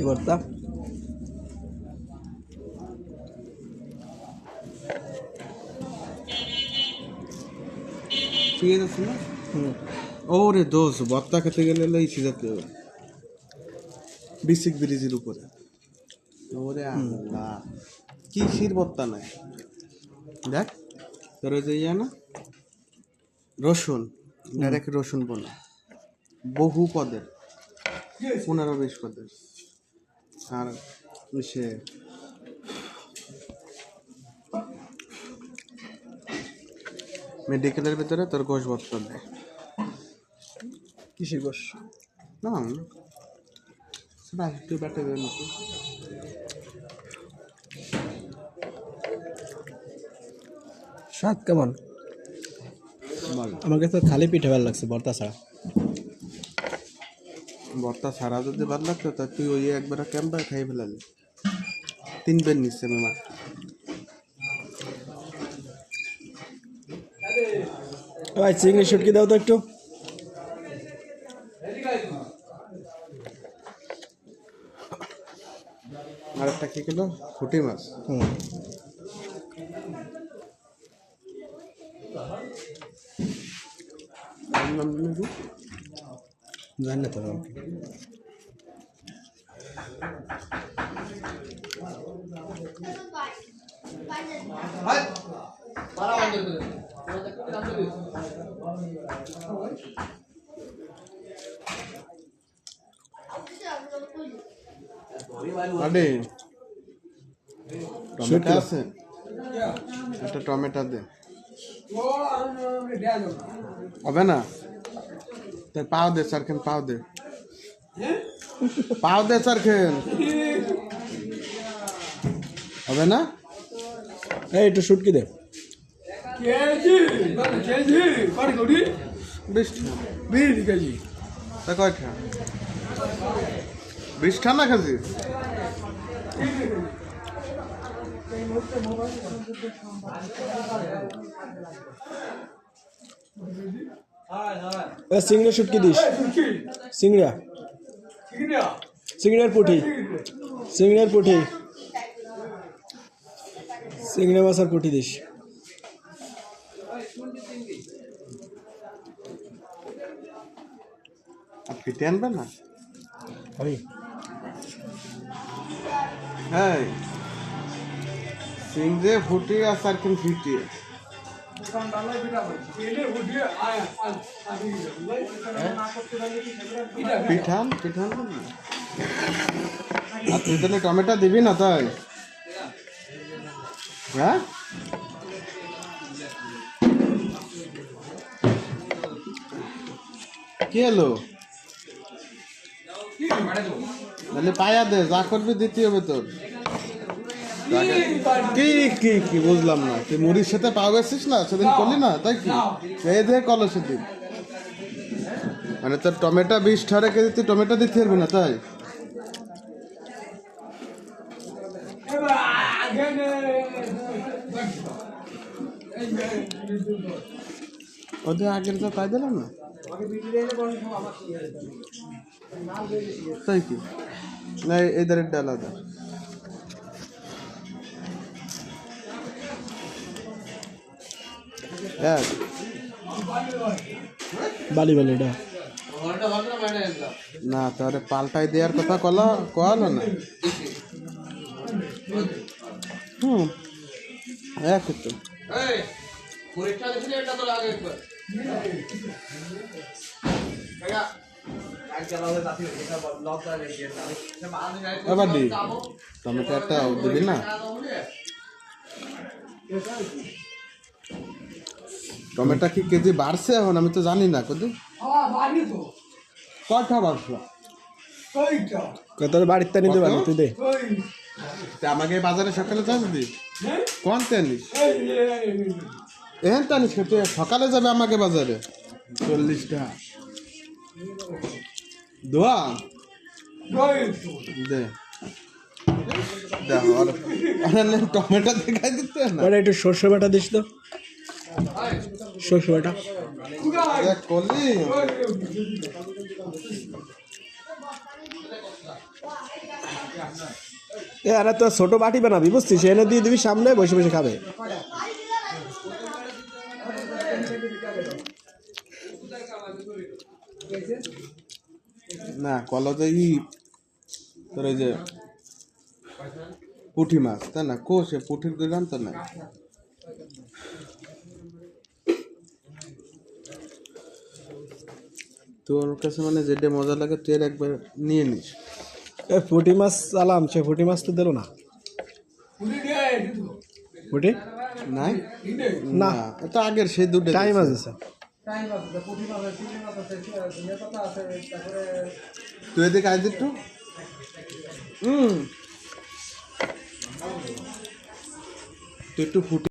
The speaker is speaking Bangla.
কি ভর্তা ঠিক আছে না হুম। ওরে দোষ ভর্তা খেতে গেলে এই সিজাতে হবে। বিসিক ব্রিজের উপরে। ওরে আল্লাহ। কি শির ভর্তা নাই? দেখ তোর যে ইয়া না? রসুন। ডাইরেক্ট রসুন বোনা। বহু পদের পনেরো বিশ পদের। আর সে মেডিকেলের ভিতরে তোর গোশ ভর্তা দেয়। কিসের গোস না স্বাদ কেমন? বল। আমার কাছে তো খালি পিঠে ভালো লাগছে ভর্তা ছাড়া। ভর্তা ছাড়া যদি ভালো লাগতো তা তুই ওই একবার ক্যাম্পা খাই ফেলালি। তিন বের নিচ্ছে আমি মার ভাই চিংড়ি শুটকি দাও তো একটু। আর একটা কি কিলো? ফুটি মাছ। হুম ওর নাম জানি কি? জানি না তো আরে টমেটো। আছে। একটা টমেটো দে। হবে না? তাই পাও দে চারখান পাও দে পাও দে চারখান হবে না? এই একটু শুটকি দে। কেজি কেজি কত কোটি। বিশ বিশ কেজি। তা কয়টা বিশটা না খাসি এ, চিংড়ি শুটকি দিস। ঠিক না চিংড়ার পুঁটি চিংড়ার পুঁটি চিংড়া মাছের পুঁটি দিস। ফিটে আনবে না? আমি হ্যাঁ সিং যে ফুটি আর আয় আমি তুই তাহলে টমেটো দিবি না তাই? হ্যাঁ? কি এলো তাহলে পায়া দে, যা করবি দিতে হবে তোর। কি কি কি বুঝলাম না। তুই মুড়ির সাথে পাওয়া গেছিস না সেদিন করলি না তাই কি? এই দেখে কলো সেদিন। মানে তোর টমেটো বিশ ঠারে কেজি তুই টমেটো দিতে পারবি না তাই? ওদের আগের যা তাই দিলাম না? তাই কি? না ডাল আলাদা এক বালি বালি এটা না তাহলে পাল্টাই দেওয়ার কথা কলা কয়ালো না। হুম। এক তো এবার দি। টমেটো একটা দিবি না। টমেটো কি কেজি বাড়ছে এখন? আমি তো জানি না কদি। হ্যাঁ বাড়ি তো। কটা বাড়ছে? কত বাড়িতে নিতে পারি তুই দে। আমাকে বাজারে সকালে যাস দি কোন তেনিস এহেন তানিস খেতে সকালে যাবে আমাকে বাজারে। চল্লিশটা। দোয়া? দে। টমেটো দেখাই দিতে একটু সর্ষে বাটা দিস তো। সর্ষে বাটা কুড়া দেখ করলি এ, আরে তো ছোট বাটি বানাবি, বুঝছিস? এনে দিয়ে দিবি সামনে, বসে বসে খাবে। না কলতে তোর এই যে পুঁটি মাছ, তাই না? কো সে পুঁটির দিলাম তো না? তোর কাছে মানে যেটা মজা লাগে তুই এর একবার নিয়ে নিস। এ ফুটি মাছ চালাম সে ফুটি মাছ তো দিল না। ফুটি নাই? না। এটা আগের সেই দুটো টাইম আছে। স্যার তুই এদিকে আজ একটু। হুম। তুই একটু ফুটি